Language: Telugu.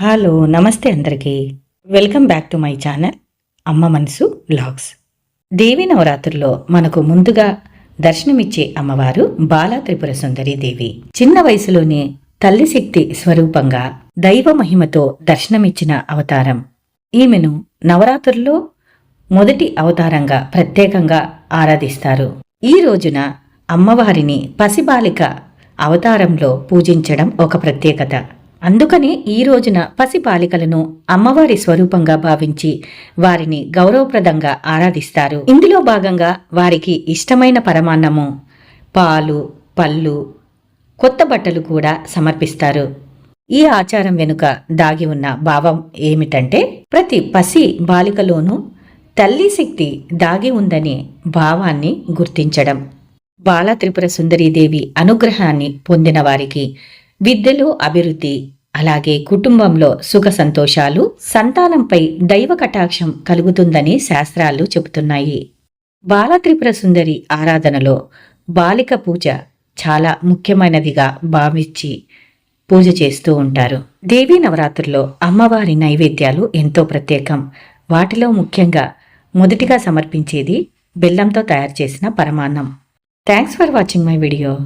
హలో నమస్తే అందరికీ. Welcome back to my channel Amma Manasu blogs దేవి నవరాత్రుల్లో మనకు ముందుగా దర్శనమిచ్చే అమ్మవారు బాలా త్రిపుర సుందరి దేవి. చిన్న వయసులోనే తల్లి శక్తి స్వరూపంగా దైవ మహిమతో దర్శనమిచ్చిన అవతారం. ఈమెను నవరాత్రుల్లో మొదటి అవతారంగా ప్రత్యేకంగా ఆరాధిస్తారు. ఈ రోజున అమ్మవారిని పసిబాలిక అవతారంలో పూజించడం ఒక ప్రత్యేకత. అందుకనే ఈ రోజున పసిపాలికలను అమ్మవారి స్వరూపంగా భావించి వారిని గౌరవప్రదంగా ఆరాధిస్తారు. ఇందులో భాగంగా వారికి ఇష్టమైన పరమాన్నము పాలు పళ్ళు కొత్త బట్టలు కూడా సమర్పిస్తారు. ఈ ఆచారం వెనుక దాగి ఉన్న భావం ఏమిటంటే ప్రతి పసి బాలికలోనూ తల్లి శక్తి దాగి ఉందనే భావాన్ని గుర్తించడం. బాల త్రిపుర సుందరీదేవి అనుగ్రహాన్ని పొందిన వారికి విద్యలో అభివృద్ధి అలాగే కుటుంబంలో సుఖ సంతోషాలు సంతానంపై దైవ కటాక్షం కలుగుతుందని శాస్త్రాలు చెబుతున్నాయి. బాలత్రిపుర సుందరి ఆరాధనలో బాలిక పూజ చాలా ముఖ్యమైనదిగా భావించి పూజ చేస్తూ ఉంటారు. దేవీ నవరాత్రుల్లో అమ్మవారి నైవేద్యాలు ఎంతో ప్రత్యేకం. వాటిలో ముఖ్యంగా మొదటిగా సమర్పించేది బెల్లంతో తయారు చేసిన పరమాన్నం. Thanks for watching my video.